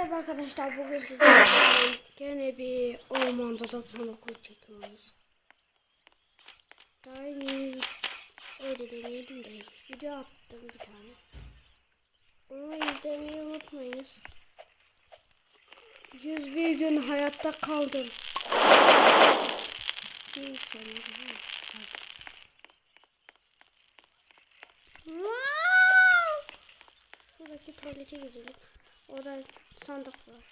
Merhaba arkadaşlar bugün sizlerle gene bir ormanda da tanıklık çekiyoruz. Daha yeni öyle demeyelim de video attım bir tane. Onu izlemeyi unutmayınız. 101 gün hayatta kaldım. Wow! Buradaki tuvalete gidelim. Orada sandık var.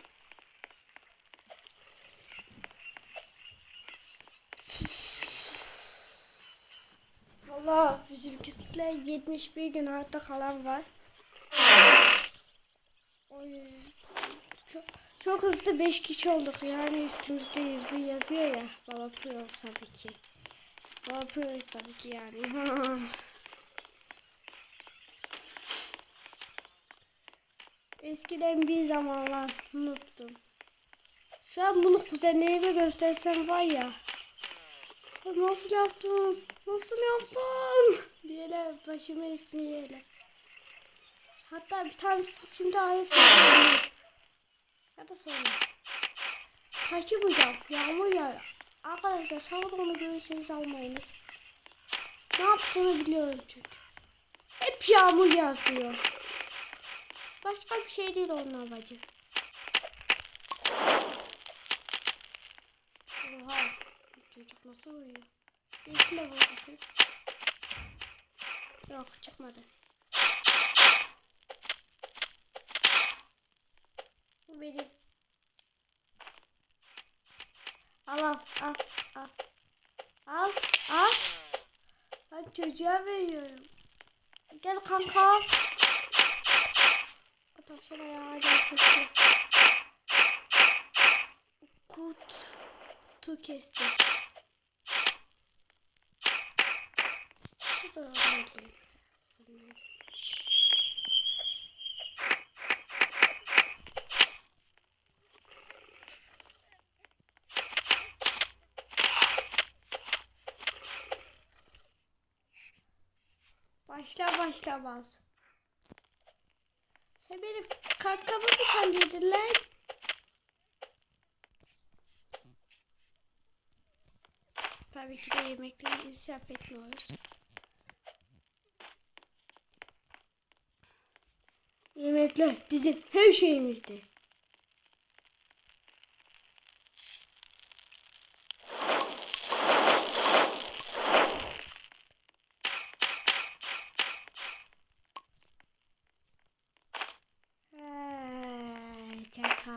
Valla bizimkisiyle 71 gün hayatta kalan var. O çok, çok hızlı 5 kişi olduk yani üstümüzde 101 yazıyor ya. Baba Pro tabii ki. Baba Pro tabii ki yani. Eskiden bir zamanlar unuttum. Şu an bunu kuzenlerime göstersem var ya. Sen nasıl yaptın? Nasıl yaptın? Diyeler başımı etmeyeler. Hatta bir tanesi şimdi ayet. Ya da sonra. Taşımayacağım. Yağmur yağıyor. Arkadaşlar sonra onu görürseniz almayınız. Ne yaptığını biliyorum çünkü. Hep yağmur yağıyor. Başka bir şey değil onun amacı. Oha. Çocuk nasıl uyuyor? İlkine vur bakayım. Yok çıkmadı. Bu benim. Al al al al. Al al. Ben çocuğa veriyorum. Gel kanka. Tavşan ayağı alakası. Kurt. Tu kesti. Bu da. Başla başlamaz. Sen benim kankamı mı sandırdın lan? Tabii ki de yemekleri israf etmiyoruz. Yemekler bizim her şeyimizdi. Ay, Şaka.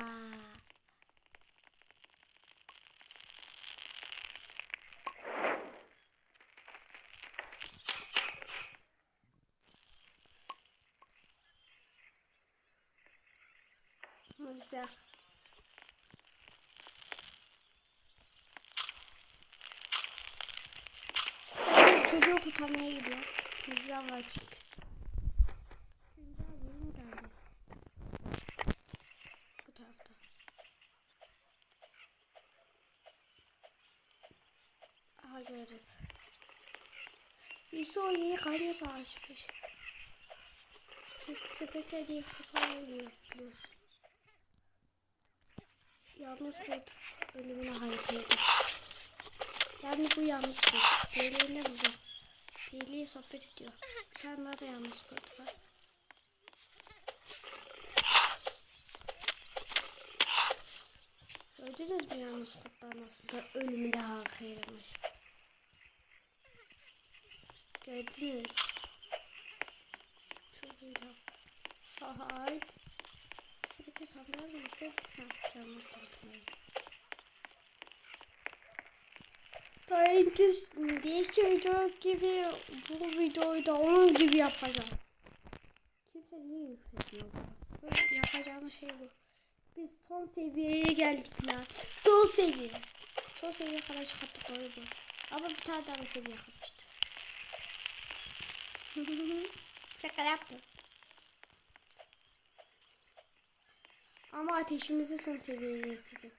Güzel. Ben çocuğu kurtarmaya gidiyorum. Güzel var çünkü. Güzel yeni geldi. Bu tarafta. Aha gördüm. Yusuf'u galiba açmış. Çünkü köpekler diye sıfır oluyor. Yalnız kurt ölümüne haykırdı. Yani bu yalnız kurt. Diğerlerinden uzak. Diğerliği sohbet ediyor. Bir tane daha da yalnız kurt var. Gördünüz mü yalnız kurtlar aslında ölümüne haykırmış. Gördünüz. Çok iyi. Hayt. Şuradaki sandalye ise ha, yalnız kurtmayın. Dayanıcı değişik video gibi bu videoyu da onun gibi yapacağım. Kimse niye yükseltiyor? Böyle yapacağımız şey bu. Biz son seviyeye geldik lan. Son seviye. Son seviye kadar çıkarttık oyunu. Ama bir tane daha seviye kalmıştı. Şaka yaptım. Ama ateşimizi son seviyeye getirdim.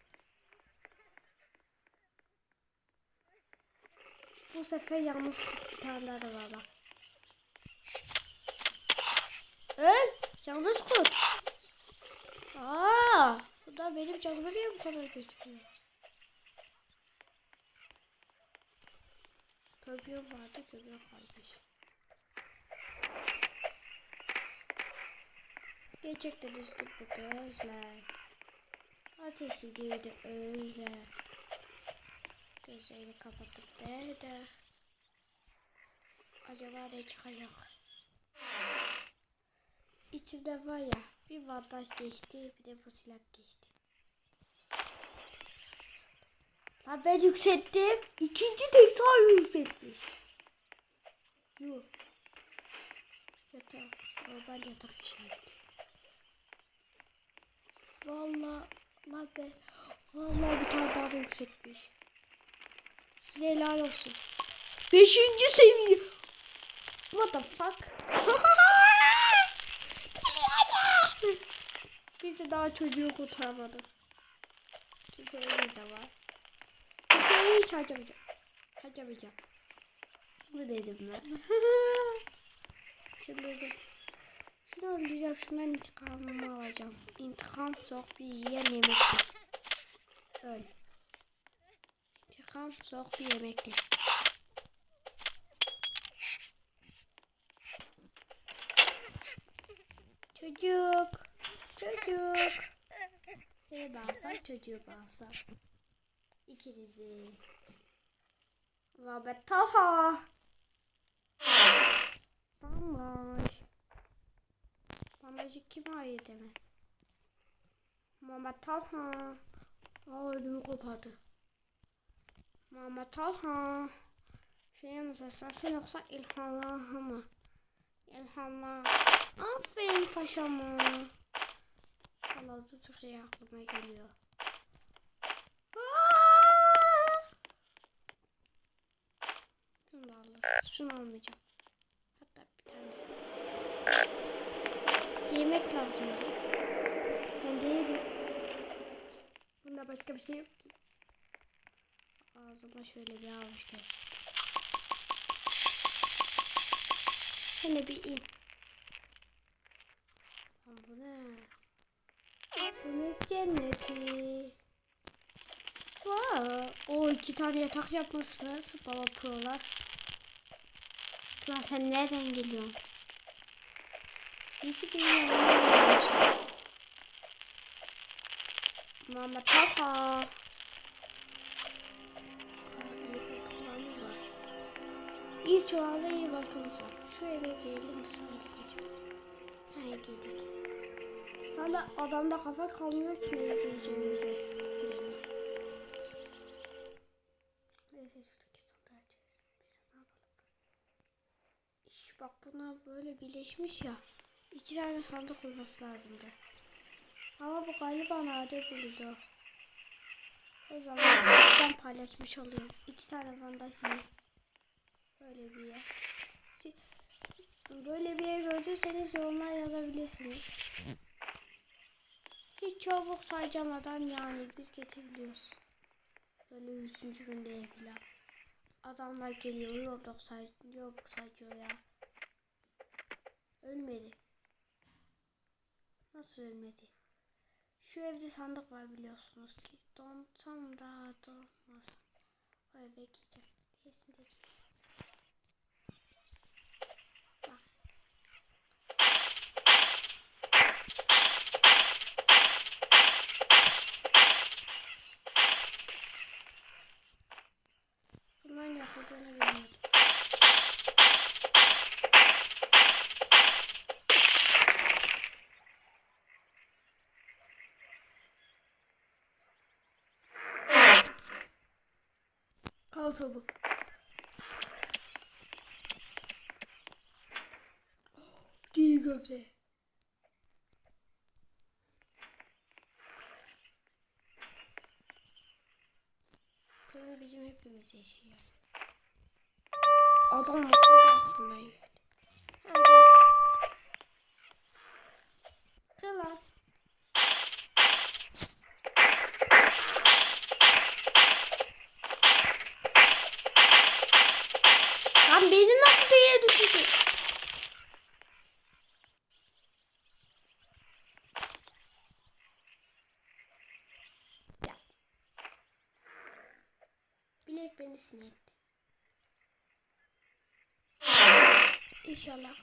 Bu sefer yalnız bir tane daha da var bak. Öl! Yalnız kurt. Aa! Aa benim canıma niye bu kadar götürüyor? Kömür vardı kömür kalmış. Gerçekten üstüm bu gözler. Ateşi değildi öyle. Gözlerini kapatıp nerede? Acaba ne çıkacak? İçinde var ya bir bandaj geçti bir de bu silah geçti. Lan ben yükselttim. İkinci tek sağ yükseltmiş. Yuh. Yatak. Normal yatak işareti. Valla lan be. Vallahi bir tane daha da yükseltmiş. Size helal olsun. Beşinci seviye. What the fuck? Biz de daha çocuğu kurtaramadık. Çünkü evimiz de var. Bir şey hiç harcamayacağım. Harcamayacağım. Bu dedim ben. De şunu öldüreceğim. Şundan intikamımı alacağım. İntikam soğuk bir yiyen yemektir. Öl. İntikam soğuk bir yemektir. Çocuk. Çocuk. Seni bağırsam çocuğu bağırsam. İkinizi. Muhammed Talha. Bandaj. Bandajı kim ayırt edemez? Muhammed Talha. Aa ödümü kopardı. Muhammed Talha. Şey mi seslensin yoksa İlhan'la mı? İlhan'la. Aferin paşama. Valla çok iyi aklıma geliyor. Şunu. Şunu almayacağım. Hatta bir tanesi. Yemek lazımdı. Ben de yedim. Bunda başka bir şey yok ki. Ağzıma şöyle bir avuç kes. Hele bir in. Lan bu ne? Ümit cenneti. Vaa. O iki tane yatak yapmışsınız baba prolar. Lan sen nereden geliyorsun? Yanıma gelmiş. Mama Talha. İyi çuvalda iyi baltamız var. Şu eve girelim sandık için. Ha girdik. Hala adamda kafa kalmıyor ki ne? İş bak buna böyle birleşmiş ya. İki tane sandık olması lazımdı. Ama bu galiba nadir buluyor. O zaman sizden paylaşmış oluyorum. İki tane iyi. Böyle bir yer. Böyle bir yer görürseniz yorumlar yazabilirsiniz. Hiç çabuk sayacamadan yani biz geçebiliyoruz. Böyle yüzüncü günde falan. Adamlar geliyor yok say yok sayıyor ya. Ölmedi. Nasıl ölmedi? Şu evde sandık var biliyorsunuz ki. Donsam da donmasam. O eve gideceğim. Kesin de Bak. Bunların yapıldığını bilmiyordum. Kal topu. Değil köfte. Böyle bizim hepimiz yaşıyor. Adam nasıl aklına geldi. Hadi gel. Kılan. Lan beni nasıl diye düşürdü? kesin etti. İnşallah.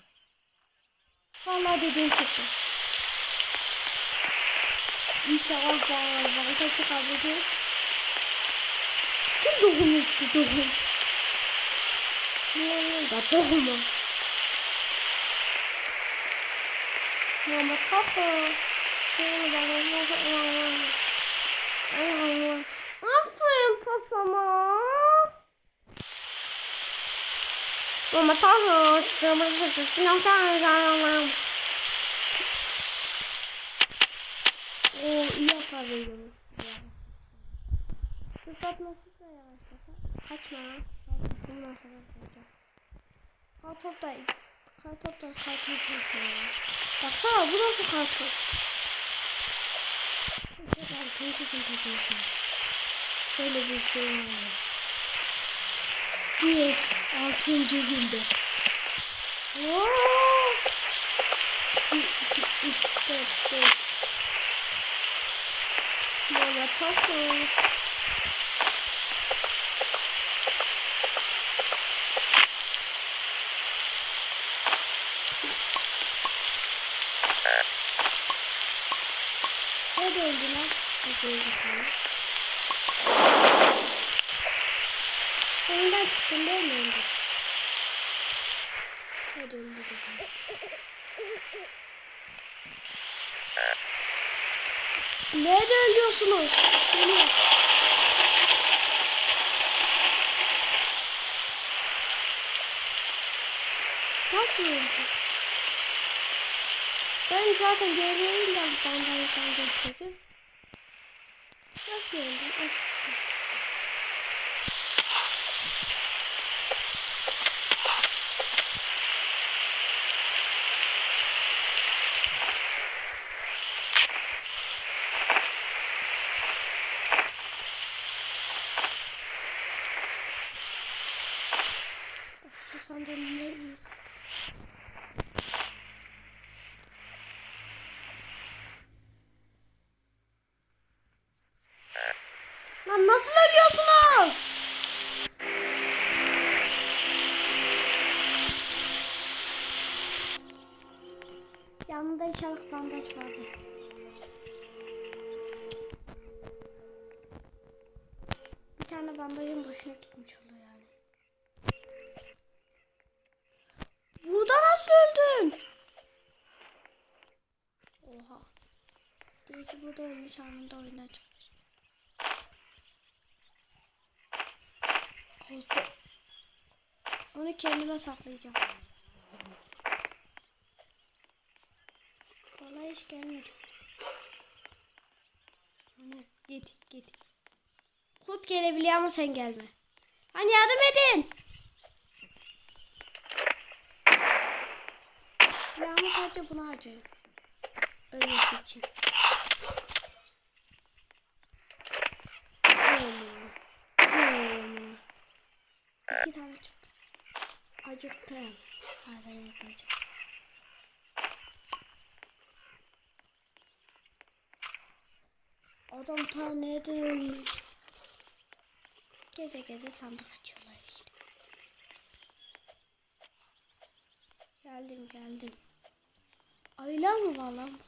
Vallahi dediğim çıktı. İnşallah bana bana çıkabilir. Kim doğum etti doğum? Şimdi da doğumu. Mama kaka. Şimdi bana bana Aferin pasama. Mama tahu. Mama tahu. Oo iyi hasar veriyorum. Fırlatması da yavaşlasa. Kaçma. Bundan sonra vuracağım. Kar top da kar top da kartın içine Baksana bu nasıl kartın? Kartın içine Böyle bir şey var. Direkt altıncı günde. Oo! Bir, iki, üç, dört, beş. Taco. Ne döndü lan? Hadi. Oyundan çıktın değil mi önce? Ne döndü dedim. Ne dönüyorsunuz? Geliyor. Nasıl öldü? Ben zaten görevim de benden sen göstereceğim. Nasıl öldü? Nasıl? Birisi burada ölmüş anında oyundan çıkmış. Olsun. Onu kendime saklayacağım. Vallahi hiç gelmedi. Ana git git. Kurt gelebiliyor ama sen gelme. Hani yardım edin. Silahımı sadece buna harcayın. Ölmesi için. İki tane çıktı. Acıktım. Hala yapacağım. Adam ta? Geze geze sandık açıyorlar işte. Geldim geldim. Ayılar mı var lan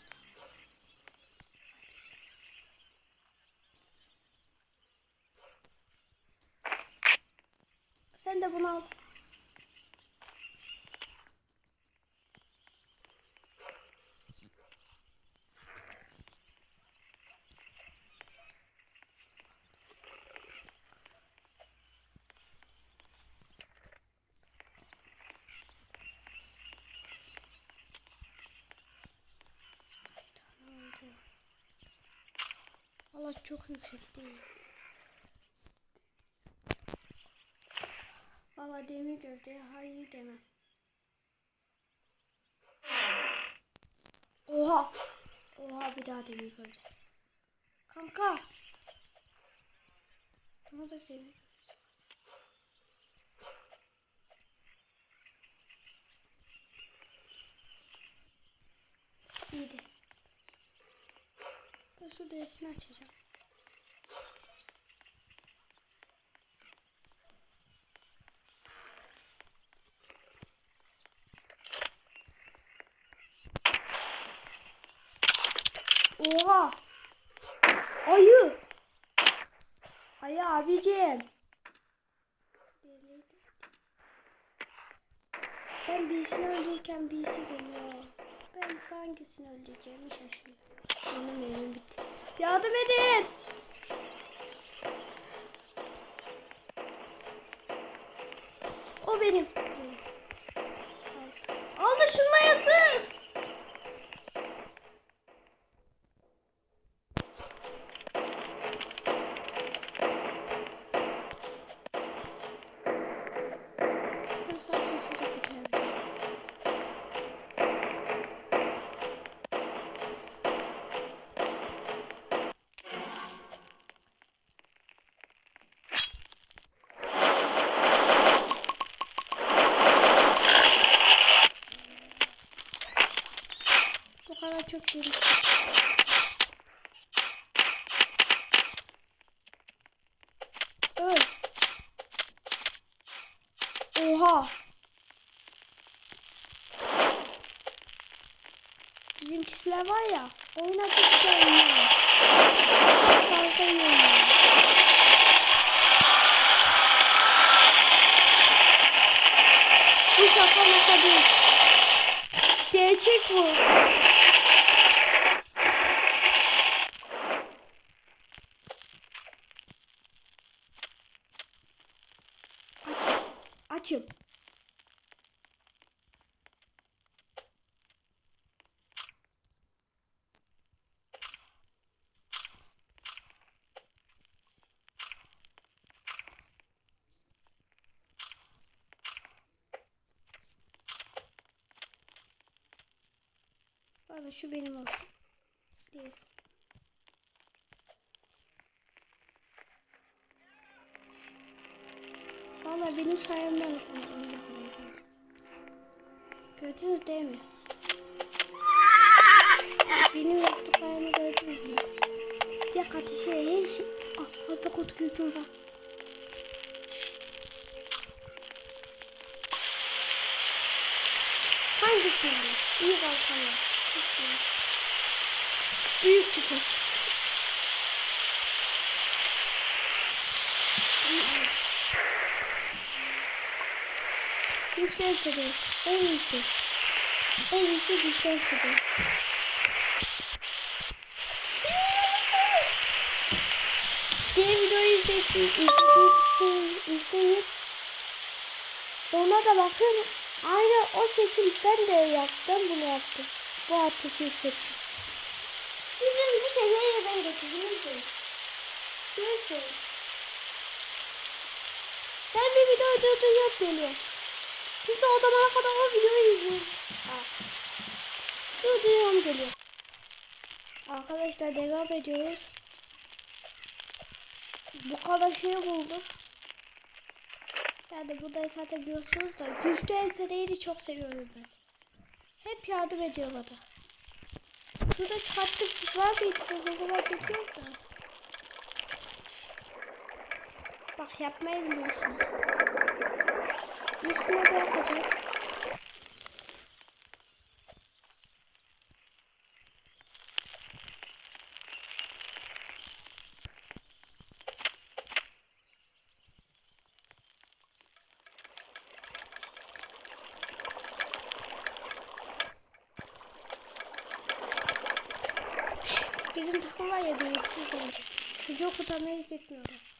Sen de bunu al. Allah çok yüksek değil. Demir gövdeye hayır demem. Oha. Oha bir daha demir gövde. Kanka. Ne olacak demir? İyiydi. Ben şu DS'ini açacağım. Oha. Ayı. Ayı abicim. Ben birisini öldürürken birisi geliyor. Ben hangisini öldüreceğimi şaşırıyorum. Benim evim bitti. Yardım edin. O benim. benim. Al. Al da şununla yasın. Ben sadece size kurtarıyorum. Bu kadar çok geniş. Öl. Oha. Bizimkisiler var ya oynadıkça oynuyor. Çok fazla oynuyor. Bu şaka maka değil. Gerçek bu. Valla şu benim olsun. Değil. Valla benim sayemden. Gördünüz değil mi? Benim yaptıklarımı gördünüz mü? Tek ateşe her şey... Ah, alfa kod küpüm var. Hangisiydi? İyi balkonlar. Büyük tüfek. Güçler kadar. En iyisi. En iyisi güçler kadar. Diğer videoyu. İzlediyseniz izleyin. Ona da bakın. Aynı o seçim ben de yaptım bunu yaptım. Bu ateşi yükselttim. Seviyeye ben bir video durdurup geliyorum. Siz de o zamana kadar o videoyu izleyin. Durduruyorum geliyor. Arkadaşlar devam ediyoruz. Bu kadar şey buldum. Yani burada zaten biliyorsunuz da güçlü el feneğini çok seviyorum ben. Hep yardım ediyor bana. Şurada çıkarttım siz var mıydınız o zaman bilmiyorum da. Bak yapmayı biliyorsunuz. Üstüne bırakacağım. Bizim takım var ya beyitsiz bence. Çocuğu kurtarmaya gitmiyorlar.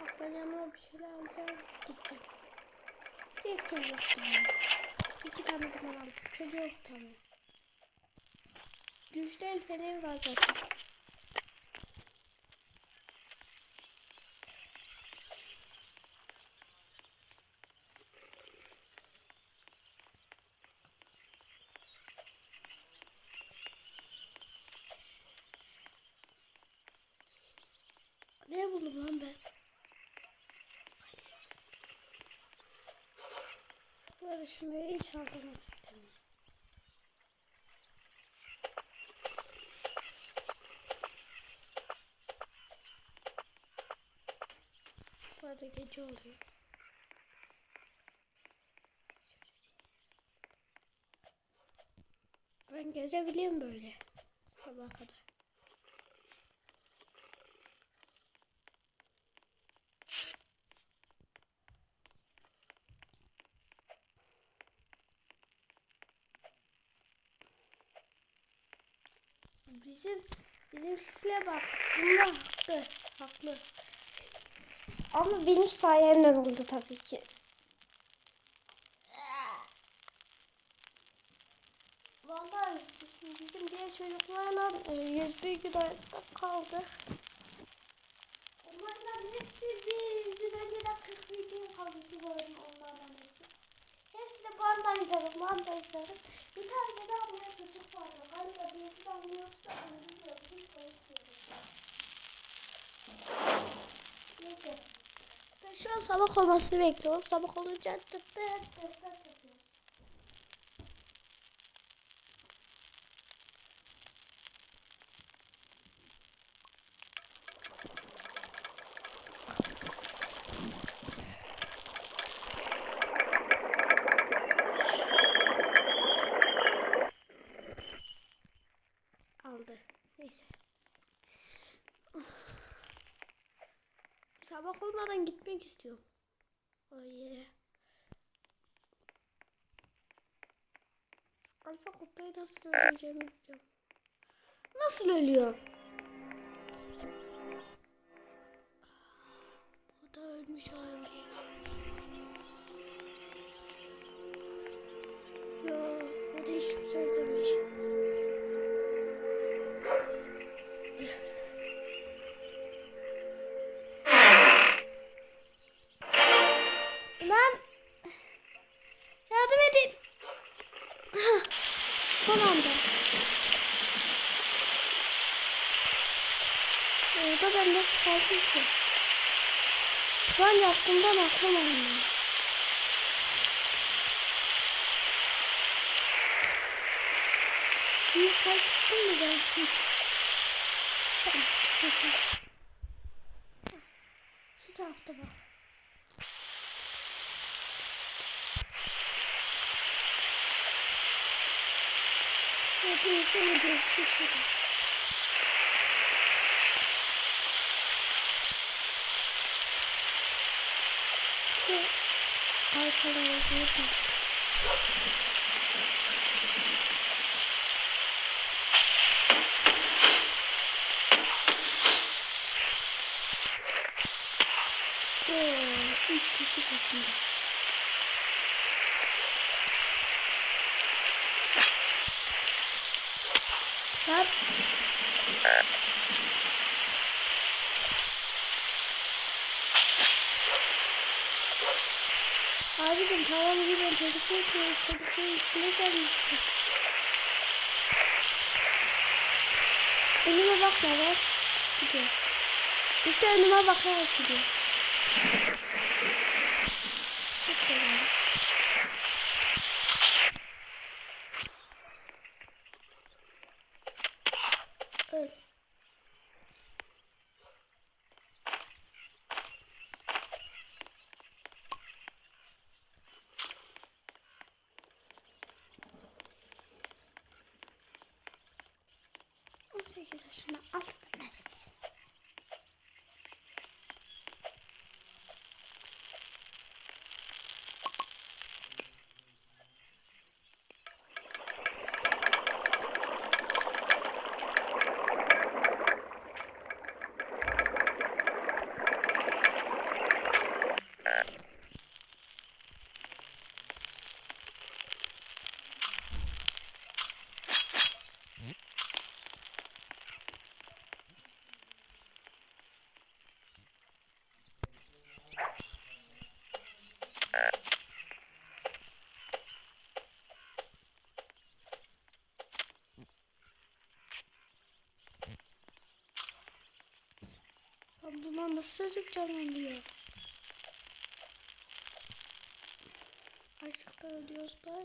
Bak ben yanıma bir şeyler alacağım. Gideceğim. Tek çocuk kurtarmaya. İki tane duman aldım. Çocuğu kurtarmaya. Güçlü el feneri var zaten. Ne buldum lan ben? Böyle şunu hiç saldırmak istemiyorum. Bu arada gece oluyor. Ben gezebiliyorum böyle. Sabah kadar. Bizim bizim sisle bak. Bunlar haklı. Haklı. Ama benim sayemden oldu tabii ki. Vallahi bizim, diğer çocuklarla e, 101 gün hayatta kaldık. Onlardan hepsi bir 150 dakika gün kalmışız oyun onlardan hepsi. Hepsi de banda izledim, banda izledim. Bir tane de anlayan çocuk vardı. Galiba birisi de anlıyordu da anlıyordu. Hiç konuşmuyordu. Neyse. Ben şu an sabah olmasını bekliyorum. Sabah olunca tık tık tık tık tık yapıyoruz. aldı. Neyse. Olmadan gitmek istiyorum. Oh yeah. Alfa kutuyu nasıl öleceğimi biliyorum. Nasıl ölüyor? Bu da ölmüş hayvan. Orada ben kaldım ki? Şu an yaptığımdan aklım almıyor. Şimdi kay çıktım mı ben? Şu tarafta bak. Hepimiz öyle geçti Lan. Abicim tamam gidelim çocuklar içine çocukların içine gelmişti. Önüme bak. Gidiyor. İşte önüme bakarak gidiyor. 8 yaşında 6 Mercedes. Buna nasıl çocuk canlanıyor? Açlıktan ölüyoruz da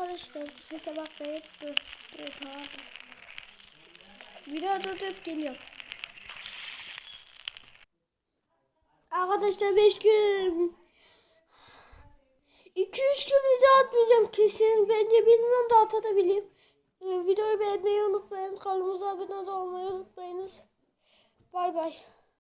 Arkadaşlar bu sese bakmayın. Dur. Dur tamam. Video durdurup geliyorum. Arkadaşlar 5 gün 2-3 gün video atmayacağım kesin. Bence bilmiyorum da atabilirim. Ee, videoyu beğenmeyi unutmayın. Kanalımıza abone olmayı unutmayınız. Bay bay.